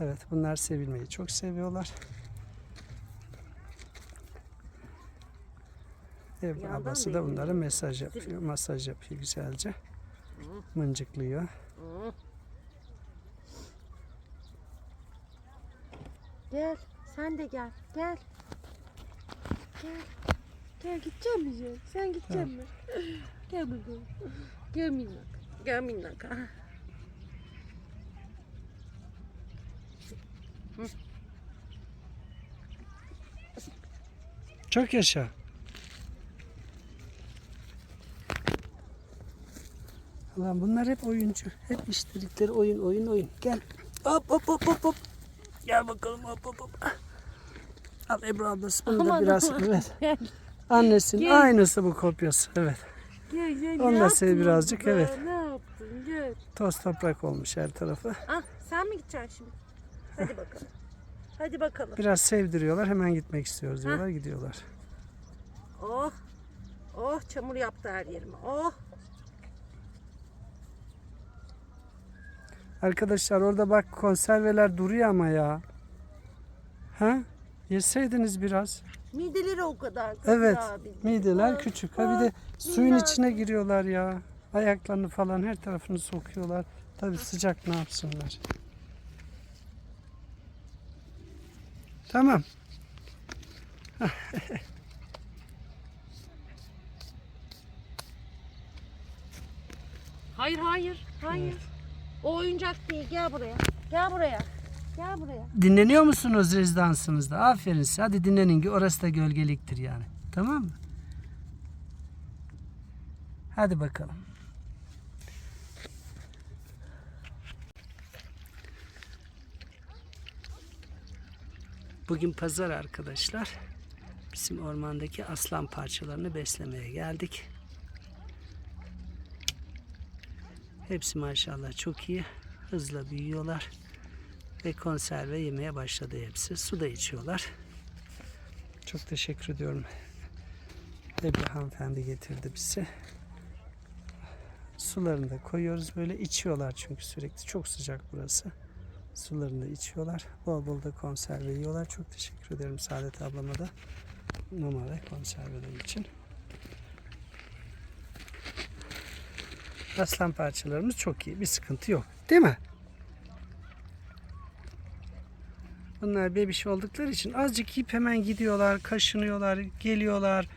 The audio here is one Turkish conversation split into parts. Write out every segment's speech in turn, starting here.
Evet bunlar sevilmeyi çok seviyorlar. Ev Yandan babası da bunlara mesaj yapıyor. Masaj yapıyor güzelce. Mıncıklıyor. Gel. Sen de gel. Gel. Gel. Gel gideceğim mi? Sen gidecek mi? Gel bakalım. Gel minnak. Gel minnak. Çok yaşa. Lan bunlar hep oyuncu. Hep işledikleri oyun oyun oyun. Gel. Hop hop hop hop hop. Gel bakalım hop hop hop. Al Ebru ablası bunu da Aman biraz aman. evet. Gel. Annesinin Gel. aynısı bu kopyası. Evet. Gel gel. Onu ne da sev birazcık, be? evet. Ne yaptın? Gel. Toz toprak olmuş her tarafı. Ah sen mi gideceksin şimdi? Hadi bakalım. Hadi bakalım. Biraz sevdiriyorlar. Hemen gitmek istiyoruz diyorlar. Gidiyorlar. Oh. Oh çamur yaptı her yerime. Oh. Arkadaşlar orada bak konserveler duruyor ama ya. Ha? Yeseydiniz biraz. Mideleri o kadar. Evet. abi. Mideler Ah, küçük. Ha bir de ah, suyun minnak. içine giriyorlar ya. Ayaklarını falan her tarafını sokuyorlar. Tabii sıcak ne yapsınlar. Tamam. Hayır hayır. Hayır. O oyuncak değil. Gel buraya. Gel buraya. Gel buraya. Dinleniyor musunuz rezidansınızda? Aferin size. Hadi dinlenin ki orası da gölgeliktir yani. Tamam mı? Hadi bakalım. Bugün pazar arkadaşlar. Bizim ormandaki aslan parçalarını beslemeye geldik. Hepsi maşallah çok iyi. Hızla büyüyorlar. Ve konserve yemeye başladı hepsi. Su da içiyorlar. Çok teşekkür ediyorum. Ebru hanımefendi getirdi bizi. Sularını da koyuyoruz böyle içiyorlar çünkü sürekli çok sıcak burası. Sularını da içiyorlar. Bol bol da konserve yiyorlar. Çok teşekkür ederim Saadet ablama da mama ve konserveler için. Aslan parçalarımız çok iyi. Bir sıkıntı yok. Değil mi? Bunlar bebiş oldukları için azıcık yiyip hemen gidiyorlar, kaşınıyorlar, geliyorlar.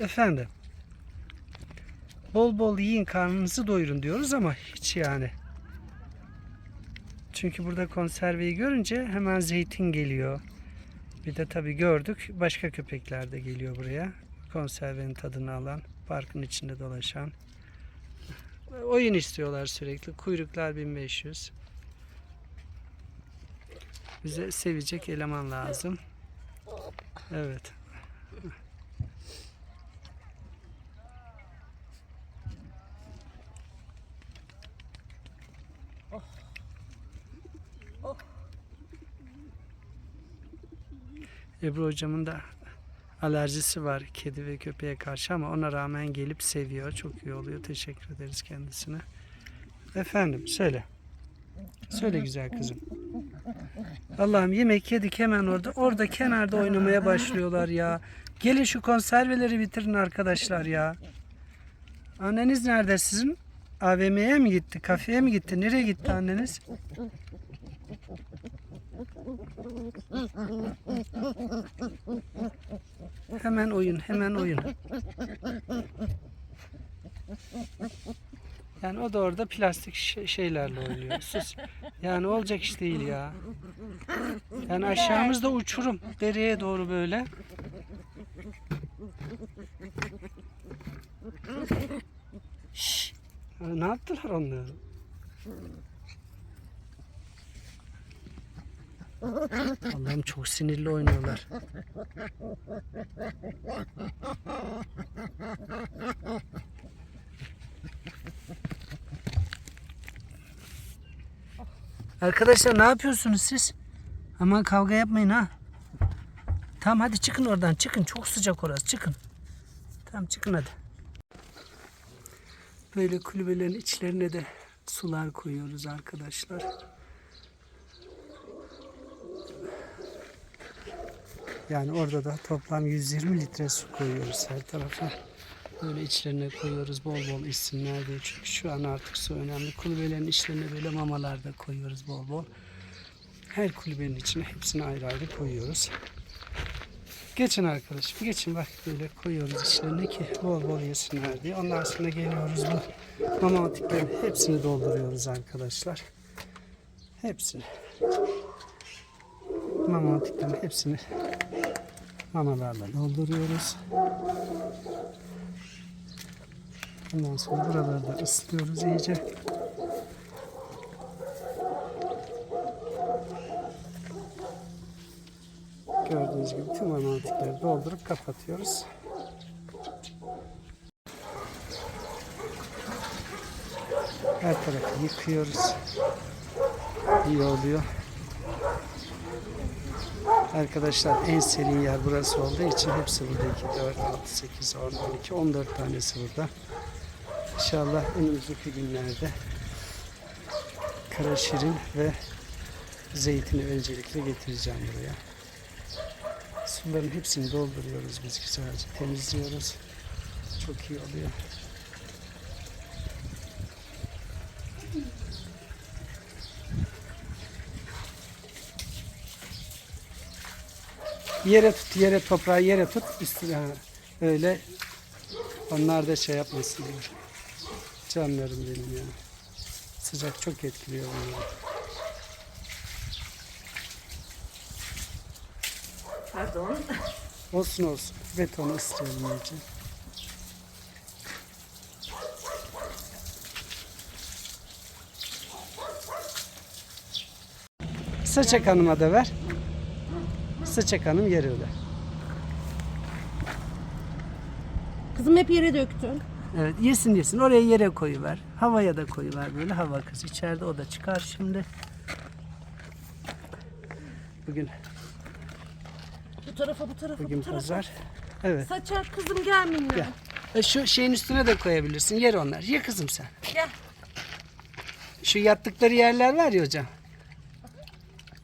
Efendim. Bol bol yiyin karnınızı doyurun diyoruz ama hiç yani. Çünkü burada konserveyi görünce hemen zeytin geliyor. Bir de tabii gördük başka köpekler de geliyor buraya. Konservenin tadını alan, parkın içinde dolaşan. Oyun istiyorlar sürekli. Kuyruklar 1500. Bize sevecek eleman lazım. Evet. Ebru hocamın da alerjisi var kedi ve köpeğe karşı ama ona rağmen gelip seviyor. Çok iyi oluyor. Teşekkür ederiz kendisine. Efendim söyle. Söyle güzel kızım. Allah'ım yemek yedik hemen orada. Orada kenarda oynamaya başlıyorlar ya. Gelin şu konserveleri bitirin arkadaşlar ya. Anneniz nerede sizin? AVM'ye mi gitti? Kafeye mi gitti? Nereye gitti anneniz? Hemen oyun, hemen oyun. Yani o da orada plastik şe- şeylerle oynuyor. Sus. Yani olacak iş değil ya. Yani aşağımızda uçurum. Dereye doğru böyle. Ya Ne yaptılar onlar? Allah'ım çok sinirli oynuyorlar. Arkadaşlar ne yapıyorsunuz siz? Aman kavga yapmayın ha. Tamam hadi çıkın oradan çıkın. Çok sıcak orası çıkın. Tamam çıkın hadi. Böyle kulübelerin içlerine de sular koyuyoruz arkadaşlar. Yani orada da toplam 120 litre su koyuyoruz her tarafa. Böyle içlerine koyuyoruz bol bol içsinler diye. Çünkü şu an artık su önemli. Kulübelerin içlerine böyle mamalar da koyuyoruz bol bol. Her kulübenin içine hepsini ayrı ayrı koyuyoruz. Geçin arkadaşım geçin bak böyle koyuyoruz içlerine ki bol bol yesinler diye. Ondan sonra geliyoruz bu mamatiklerin hepsini dolduruyoruz arkadaşlar. Hepsini. Mamatiklerin hepsini mamalarla dolduruyoruz. Ondan sonra buraları da ıslıyoruz iyice. Gördüğünüz gibi tüm mamatikleri doldurup kapatıyoruz. Her tarafı yıkıyoruz. İyi oluyor. Arkadaşlar en serin yer burası olduğu için hepsi burada 2, 4, 6, 8, 10, 12, 14 tanesi burada. İnşallah önümüzdeki günlerde kara şirin ve zeytini öncelikle getireceğim buraya. Suların hepsini dolduruyoruz biz güzelce temizliyoruz. Çok iyi oluyor. Yere tut, yere toprağı yere tut. Üstüne öyle onlar da şey yapmasın diyor. Canlarım benim ya. Sıcak çok etkiliyor onları. Pardon. Olsun olsun. Betonu istiyorum iyice. Sıçak Hanım'a da ver. Sıçak Hanım öyle. Kızım hep yere döktün. Evet yesin yesin. Oraya yere koyuver. Havaya da koyuver böyle. Hava kız içeride o da çıkar şimdi. Bugün Bu tarafa bu tarafa bugün bu tarafa. pazar. Evet. Saçar kızım gel minnak. Gel. E Şu şeyin üstüne de koyabilirsin. Yer onlar. Ye kızım sen. Gel. Şu yattıkları yerler var ya hocam.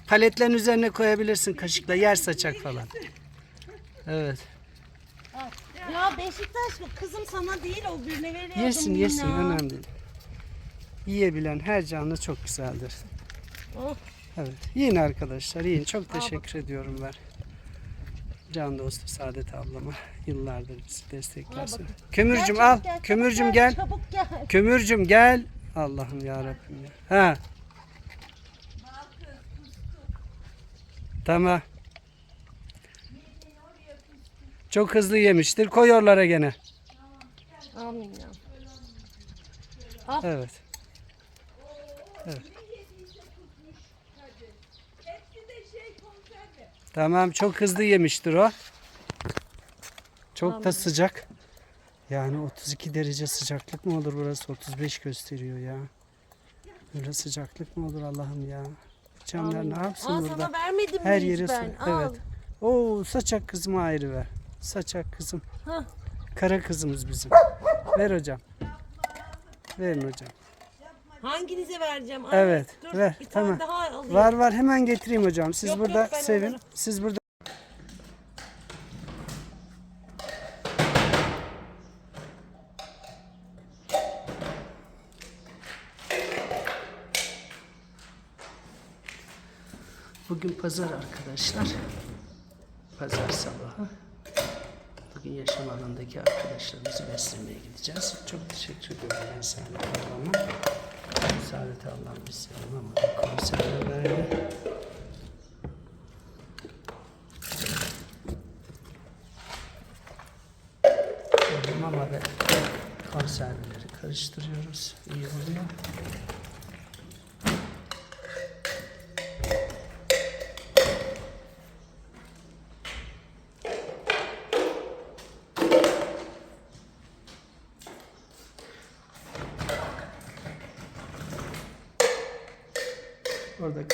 Paletlerin üzerine koyabilirsin kaşıkla. Yer saçak falan. Evet. Ya Beşiktaş mı? Kızım sana değil o birine veriyordum. Yesin yesin. minnak. Önemli değil. Yiyebilen her canlı çok güzeldir. Oh. Evet. Yiyin arkadaşlar. Yiyin. Çok teşekkür ediyorum ben. Can dostu Saadet ablama yıllardır bizi desteklersin. Kömürcüm al. Kömürcüm gel. Çabuk gel. Kömürcüm gel. Allah'ım ya Rabbim. Ha. Tamam. Çok hızlı yemiştir. Koy oralara gene. Amin ya. Evet. Evet. Tamam çok hızlı yemiştir o. Çok da sıcak. Yani 32 derece sıcaklık mı olur burası? 35 gösteriyor ya. Böyle sıcaklık mı olur Allah'ım ya? Canlar ne yapsın Al burada? sana vermedim Her su. ben? Al. Evet. Oo saçak kızıma ayrı ver. Saçak kızım. Hah. Kara kızımız bizim. Ver hocam. Verin hocam. Hanginize vereceğim? Al. Evet, Dur, ver, Bir tane tamam. daha alayım. Var var hemen getireyim hocam. Siz Yok, burada yok, ben sevin. alırım. Siz burada pazar arkadaşlar. Pazar sabahı. Bugün yaşam alanındaki arkadaşlarımızı beslemeye gideceğiz. Çok teşekkür ediyorum ben Saadet ablama. Saadet ablam bize ama konserve verdi. Mama ve konserveleri karıştırıyoruz. İyi oluyor.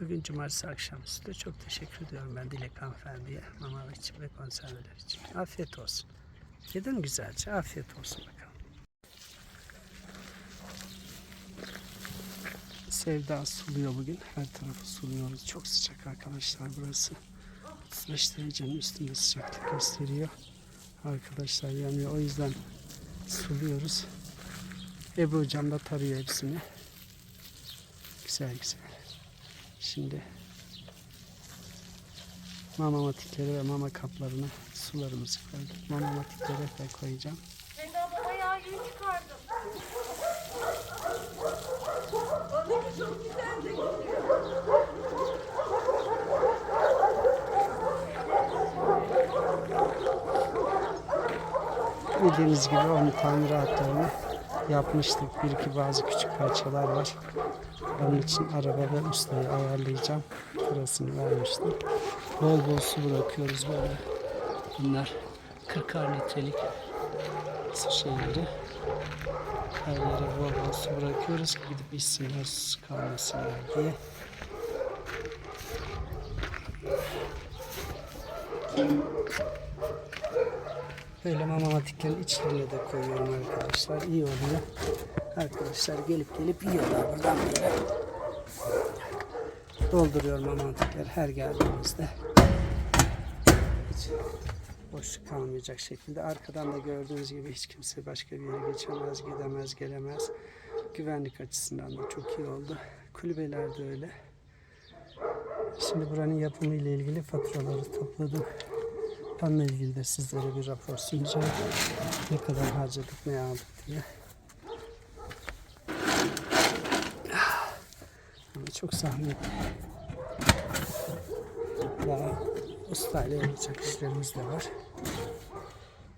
Bugün cumartesi akşamüstü. Çok teşekkür ediyorum ben Dilek hanımefendiye. Mama için ve konserveler için. Afiyet olsun. Yedin güzelce. Afiyet olsun bakalım. Sevda suluyor bugün. Her tarafı suluyoruz. Çok sıcak arkadaşlar burası. 35 derecenin üstünde sıcaklık gösteriyor. Arkadaşlar yanıyor. O yüzden suluyoruz. Ebru hocam da tarıyor hepsini. Güzel güzel. Şimdi mama matikleri ve mama kaplarına sularımızı koyduk. Mama matikleri de koyacağım. Ben de bayağı iyi çıkardım. Bildiğiniz gibi onun tamiratlarını yapmıştık. Bir iki bazı küçük parçalar var. Onun için araba ve ustayı ayarlayacağım. Burasını vermiştim. Bol bol su bırakıyoruz böyle. Bunlar 40 litrelik su şeyleri. Her yere bol bol su bırakıyoruz ki gidip içsinler su kalmasınlar diye. Böyle mamatiklerin içlerine de koyuyorum arkadaşlar. İyi oluyor. Arkadaşlar gelip gelip yiyorlar buradan böyle. Dolduruyorum mamatikleri her geldiğimizde. Hiç boşluk kalmayacak şekilde. Arkadan da gördüğünüz gibi hiç kimse başka bir yere geçemez, gidemez, gelemez. Güvenlik açısından da çok iyi oldu. Kulübeler de öyle. Şimdi buranın yapımı ile ilgili faturaları topladım. Onunla ilgili de sizlere bir rapor sunacağım. Ne kadar harcadık, ne aldık diye. Ama çok zahmetli. Daha ustayla yapacak işlerimiz de var.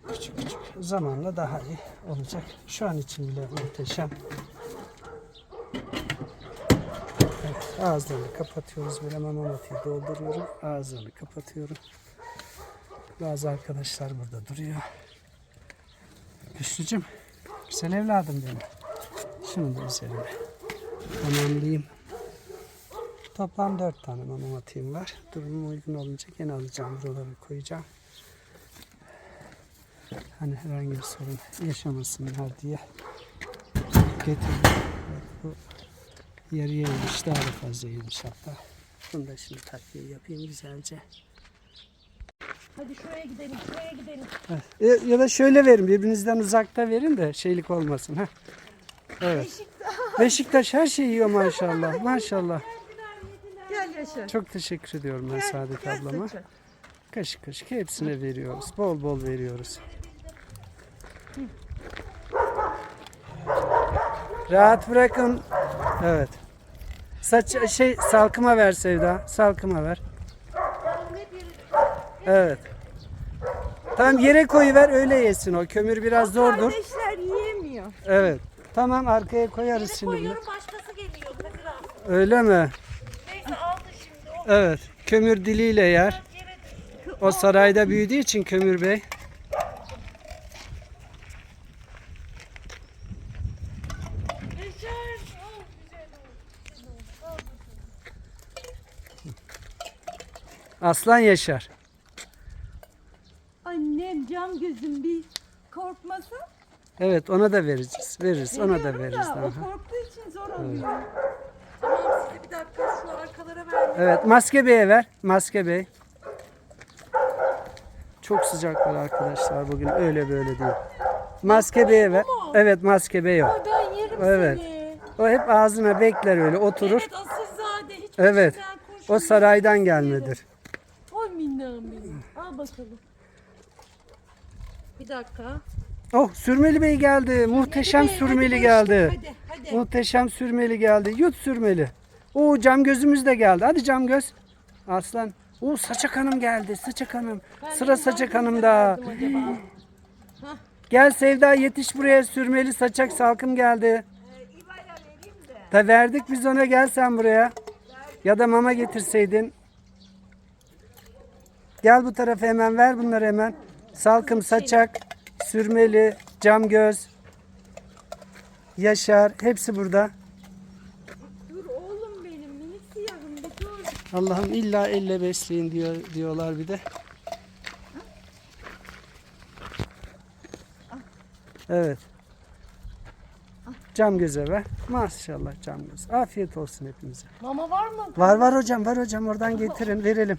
Küçük küçük. Zamanla daha iyi olacak. Şu an için bile muhteşem. Evet, ağızlarını kapatıyoruz. Böyle mamamatiği dolduruyorum. Ağızlarını kapatıyorum. Bazı arkadaşlar burada duruyor. Güçlücüm. Güzel evladım benim. Şunu da üzerine tamamlayayım. Toplam dört tane mamamatiğim var. Durumum uygun olunca gene alacağım. Buraları koyacağım. Hani herhangi bir sorun yaşamasınlar diye getirdim. Bu yarı yemiş. Daha da fazla yemiş hatta. Bunu da şimdi takviye yapayım güzelce. Hadi şuraya gidelim, şuraya gidelim. Evet. Ya- Ya da şöyle verin birbirinizden uzakta verin de şeylik olmasın. ha. Evet. Beşiktaş her şeyi yiyor maşallah. Maşallah. Gel Yaşar. Çok teşekkür ediyorum ben Saadet Gel ablama. Kaşık kaşık hepsine veriyoruz. Bol bol veriyoruz. Rahat bırakın. Evet. Saç şey salkıma ver Sevda. Salkıma ver. Evet. Tamam yere koyuver öyle yesin o. Kömür biraz zordur. Kardeşler yiyemiyor. Evet. Tamam arkaya koyarız şimdi bunu. Koyuyorum başkası geliyor Kadir abi. Öyle mi? Neyse aldı şimdi o Evet. Kömür diliyle yer. yere düştü. O sarayda büyüdüğü için Kömür Bey. Yaşar. Oh, güzel oldu. Aslan Yaşar. Annem cam gözüm bir korkmasın. Evet ona da vereceğiz. Veririz. Ona da Veriyorum veririz. da, Daha. O korktuğu için zor oluyor. Tamam size bir dakika şu arkalara ver. Evet Maske Bey'e ver. Maske Bey. Çok sıcaklar arkadaşlar bugün. Öyle böyle değil. Maske Bey'e ver. mu? Evet Maske Bey o. Ay ben yerim Evet. seni. O hep ağzına bekler öyle oturur. Evet asilzade hiç Evet. peşinden O koşmuyor. saraydan gelmedir. Oy minnam benim. Al bakalım. Bir dakika. Oh Sürmeli Bey geldi. Muhteşem be, Sürmeli hadi geldi. Hadi hadi. Muhteşem Sürmeli geldi. Yut Sürmeli. Oo cam gözümüz de geldi. Hadi cam göz. Aslan. Oo Saçak Hanım geldi. Saçak Hanım. Ben Sıra Saçak Hanım'da. Gel Sevda yetiş buraya. Sürmeli Saçak Salkım geldi. Da verdik biz ona gel sen buraya. Ya da mama getirseydin. Gel bu tarafa hemen ver bunları hemen. Salkım saçak, sürmeli, cam göz, yaşar hepsi burada. Dur oğlum benim minik siyahım bir dur. Allah'ım illa elle besleyin diyor diyorlar bir de. Evet. Cam göze ver. Maşallah cam göz. Afiyet olsun hepimize. Mama var mı? Var var hocam var hocam oradan getirin verelim.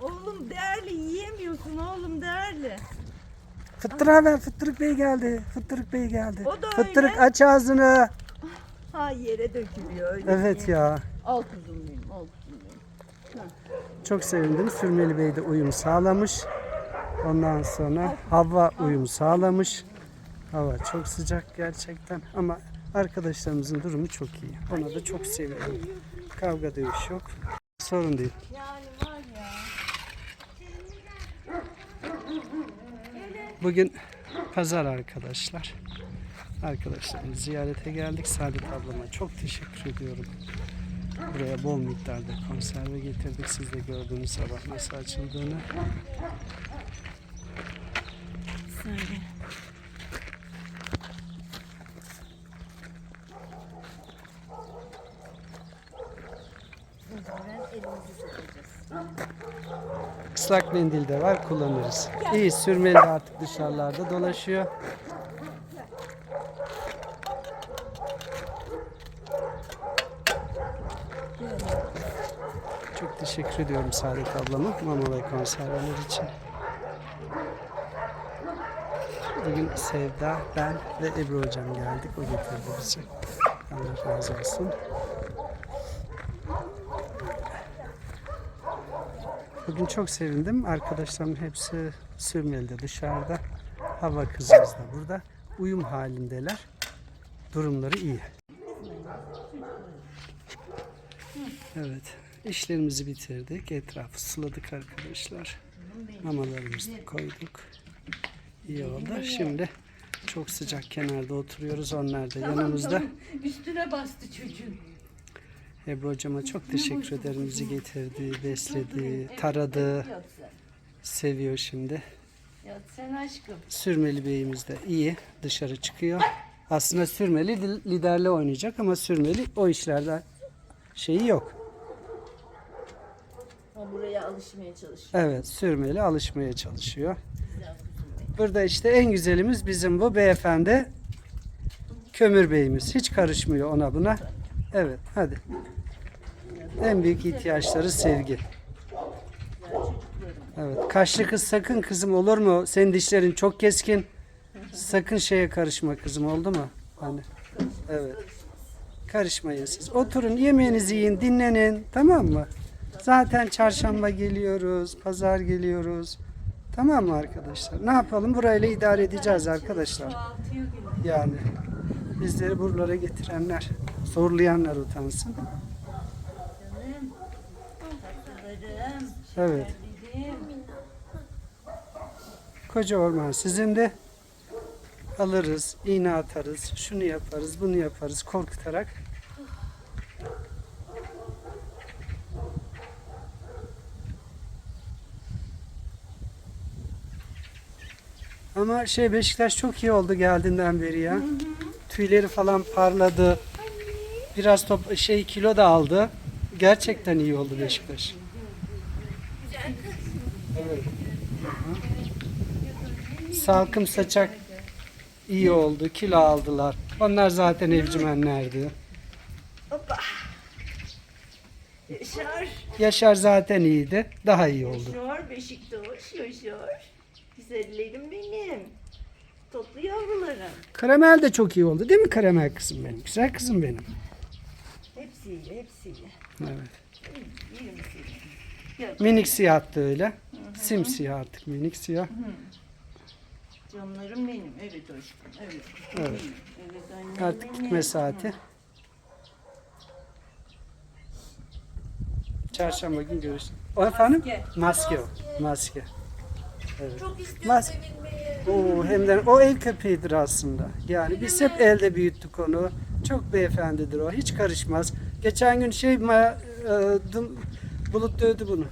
Oğlum değerli yiyemiyorsun oğlum değerli. Fıttıra ver Fıttırık Bey geldi. Fıttırık Bey geldi. O da Fıttırık öyle. aç ağzını. Ha yere dökülüyor öyle. Evet ya. Al kuzum benim al kuzum benim. Çok sevindim. Sürmeli Bey de uyum sağlamış. Ondan sonra hava uyum sağlamış. Hava çok sıcak gerçekten ama arkadaşlarımızın durumu çok iyi. Ona da çok sevindim. Kavga dövüş yok. Sorun değil. Yani var ya. Bugün pazar arkadaşlar. Arkadaşlarımı ziyarete geldik. Saadet ablama çok teşekkür ediyorum. Buraya bol miktarda konserve getirdik. Siz de gördüğünüz sabah nasıl açıldığını. Söyle. Islak mendil de var kullanırız. İyi sürmeli de artık dışarılarda dolaşıyor. Çok teşekkür ediyorum Saadet ablama mama ve konserveler için. Bugün Sevda, ben ve Ebru hocam geldik. O getirdi bizi. Allah razı olsun. Bugün çok sevindim. Arkadaşlarımın hepsi Sürmeli'de dışarıda. Hava kızımız da burada. Uyum halindeler. Durumları iyi. Evet. işlerimizi bitirdik. Etrafı suladık arkadaşlar. Mamalarımızı da koyduk. İyi oldu. Şimdi çok sıcak kenarda oturuyoruz. Onlar da yanımızda. Üstüne bastı çocuğun. Ebru hocama çok teşekkür ederim. Bizi getirdi, besledi, taradı. Seviyor şimdi. Sen aşkım. Sürmeli beyimiz de iyi. Dışarı çıkıyor. Aslında sürmeli li- liderle oynayacak ama sürmeli o işlerde şeyi yok. Buraya alışmaya çalışıyor. Evet sürmeli alışmaya çalışıyor. Burada işte en güzelimiz bizim bu beyefendi. Kömür beyimiz. Hiç karışmıyor ona buna. Evet hadi. En büyük ihtiyaçları sevgi. Evet. Kaşlı kız sakın kızım olur mu? Senin dişlerin çok keskin. Sakın şeye karışma kızım oldu mu? Hani. Evet. Karışmayın siz. Oturun yemeğinizi yiyin dinlenin. Tamam mı? Zaten çarşamba geliyoruz. Pazar geliyoruz. Tamam mı arkadaşlar? Ne yapalım? Burayla idare edeceğiz arkadaşlar. Yani bizleri buralara getirenler, zorlayanlar utansın. Evet. Koca orman sizin de alırız, iğne atarız, şunu yaparız, bunu yaparız korkutarak. Ama şey Beşiktaş çok iyi oldu geldiğinden beri ya. Tüyleri falan parladı. Biraz top şey kilo da aldı. Gerçekten iyi oldu Beşiktaş. Evet. Salkım saçak iyi oldu. Kilo aldılar. Onlar zaten evcimenlerdi. Hoppa. Yaşar. Yaşar zaten iyiydi. Daha iyi oldu. Yaşar Beşiktaş. Yaşar. Güzellerim benim. Toplu yavrularım. Karamel de çok iyi oldu değil mi karamel kızım benim? Güzel kızım benim. Hepsi iyi, hepsi iyi. Evet. İyi misin? Gel Minik siyah da öyle. Simsiyah artık minik siyah. canlarım benim. Evet aşkım. Evet. Evet. Evet annem Artık benim. gitme saati. Çarşamba gün görüşürüz. O efendim? Maske. Maske o. Maske. Evet. Çok Mas- sevinmeyi. Oo, hem de o ev köpeğidir aslında. Yani biz hep elde büyüttük onu. Çok beyefendidir o. Hiç karışmaz. Geçen gün şey ma- e, dım- bulut dövdü bunu.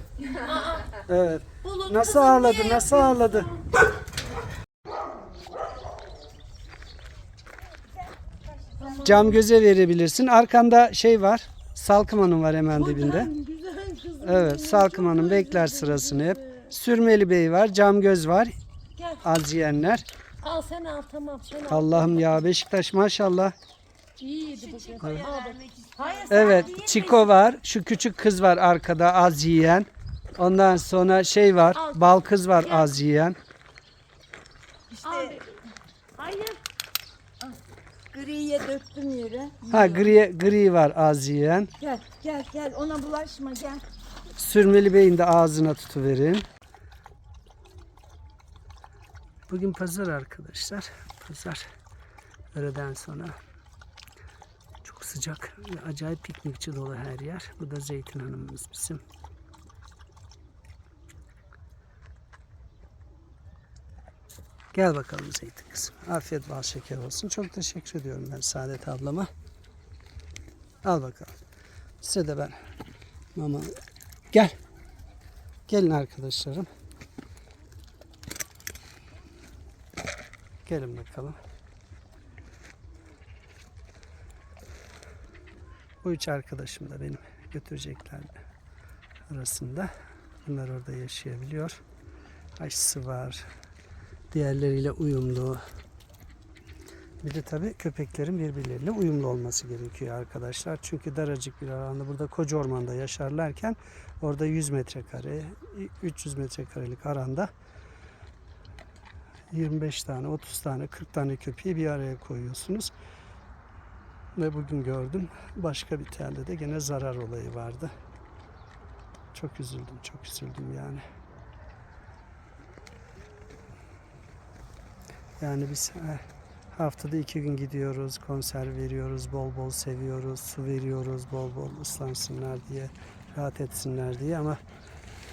evet. Bulut Nasıl ağladı? Nasıl ağladı? Cam göze verebilirsin. Arkanda şey var. Salkım Hanım var hemen dibinde. Evet, Salkım Hanım bekler sırasını hep. Sürmeli Bey var, Camgöz var, Gel az yiyenler. al sen al tamam sen al. Allah'ım ya Beşiktaş maşallah. İyiydi bugün. Al bak. Hayır sen Evet, değil Çiko var, şu küçük kız var arkada az yiyen. Ondan sonra şey var, bal kız var az yiyen. İşte Al. Hayır. griye döktüm yere. Ha gri, gri var az yiyen. Gel gel gel ona bulaşma gel. Sürmeli Bey'in de ağzına tutuverin. Bugün pazar arkadaşlar. Pazar. Öğleden sonra. Sıcak ve acayip piknikçi dolu her yer. Bu da Zeytin Hanım'ımız bizim. Gel bakalım Zeytin kızım. Afiyet bal şeker olsun. Çok teşekkür ediyorum ben Saadet ablama. Al bakalım. Size de ben mama Gel. Gelin arkadaşlarım. Gelin bakalım. Bu üç arkadaşım da benim götürecekler arasında. Bunlar orada yaşayabiliyor. Aşısı var. Diğerleriyle uyumlu. Bir de tabii köpeklerin birbirleriyle uyumlu olması gerekiyor arkadaşlar. Çünkü daracık bir alanda burada koca ormanda yaşarlarken orada 100 metrekare, 300 metrekarelik alanda 25 tane, 30 tane, 40 tane köpeği bir araya koyuyorsunuz. Ve bugün gördüm başka bir telde de gene zarar olayı vardı. Çok üzüldüm, çok üzüldüm yani. Yani biz eh, Haftada iki gün gidiyoruz, konser veriyoruz, bol bol seviyoruz, su veriyoruz, bol bol ıslansınlar diye, rahat etsinler diye ama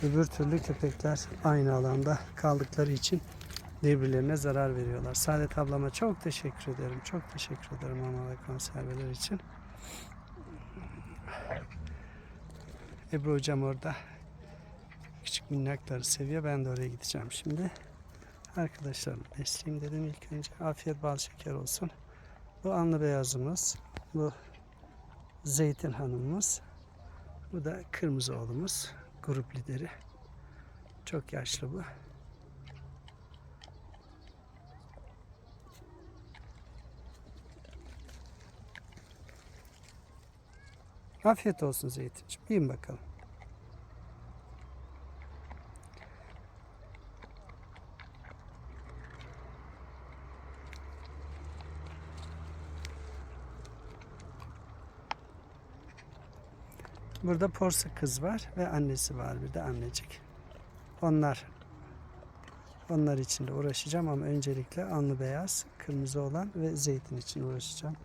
öbür türlü köpekler aynı alanda kaldıkları için birbirlerine zarar veriyorlar. Saadet ablama çok teşekkür ederim, çok teşekkür ederim ve konserveler için. Ebru hocam orada küçük minnakları seviyor, ben de oraya gideceğim şimdi. Arkadaşlarım besleyeyim dedim ilk önce. Afiyet bal şeker olsun. Bu anlı beyazımız. Bu zeytin hanımımız. Bu da kırmızı oğlumuz. Grup lideri. Çok yaşlı bu. Afiyet olsun Zeytinciğim. Yiyin bakalım. Burada porsa kız var ve annesi var bir de annecik. Onlar onlar için de uğraşacağım ama öncelikle anlı beyaz, kırmızı olan ve zeytin için uğraşacağım.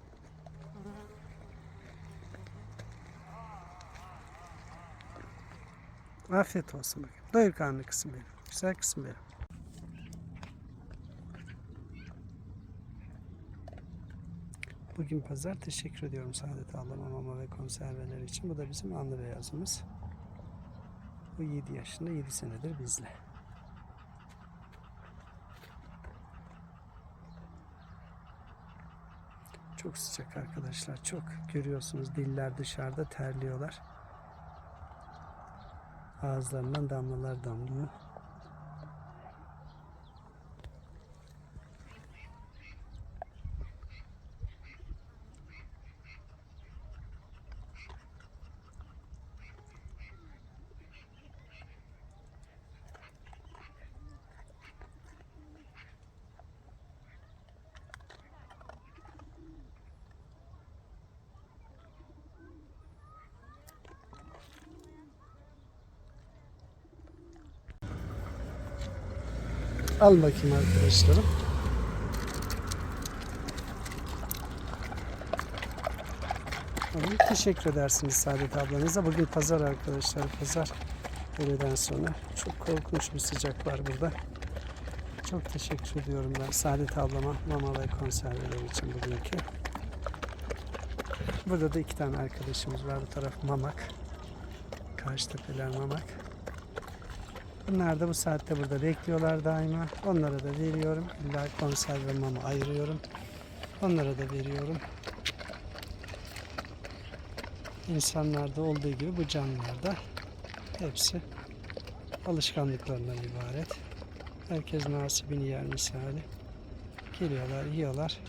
Afiyet olsun bakayım. Doyur karnı kızım benim. Güzel kızım benim. Bugün pazar. Teşekkür ediyorum Saadet ablama mama ve konserveler için. Bu da bizim anlı beyazımız. Bu 7 yaşında 7 senedir bizle. Çok sıcak arkadaşlar. Çok görüyorsunuz diller dışarıda terliyorlar. Ağızlarından damlalar damlıyor. Al bakayım arkadaşlarım. Tamam, Teşekkür edersiniz Saadet ablanıza. Bugün pazar arkadaşlar. Pazar öğleden sonra. Çok korkunç bir sıcak var burada. Çok teşekkür ediyorum ben Saadet ablama mama ve konserveler için bugünkü. Burada da iki tane arkadaşımız var. Bu taraf Mamak. Karşı tepeler Mamak. Bunlar da bu saatte burada bekliyorlar daima. Onlara da veriyorum. İlla konserve mama ayırıyorum. Onlara da veriyorum. insanlarda olduğu gibi bu canlılarda hepsi alışkanlıklarından ibaret. Herkes nasibini yer misali. Geliyorlar, yiyorlar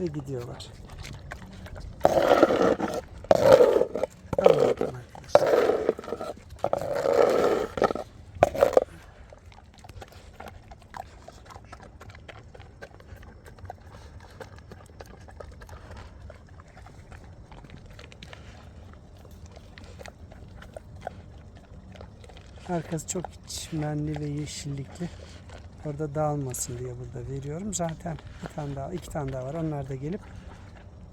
ve gidiyorlar. Alın bakalım arkadaşlar. Arkası çok çimenli ve yeşillikli. Orada dağılmasın diye burada veriyorum. Zaten bir tane daha, iki tane daha var. Onlar da gelip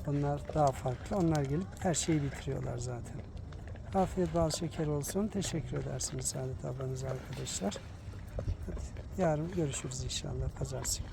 onlar daha farklı. Onlar gelip her şeyi bitiriyorlar zaten. Afiyet bal şeker olsun. Teşekkür edersiniz Saadet ablanız arkadaşlar. Hadi, yarın görüşürüz inşallah. Pazartesi.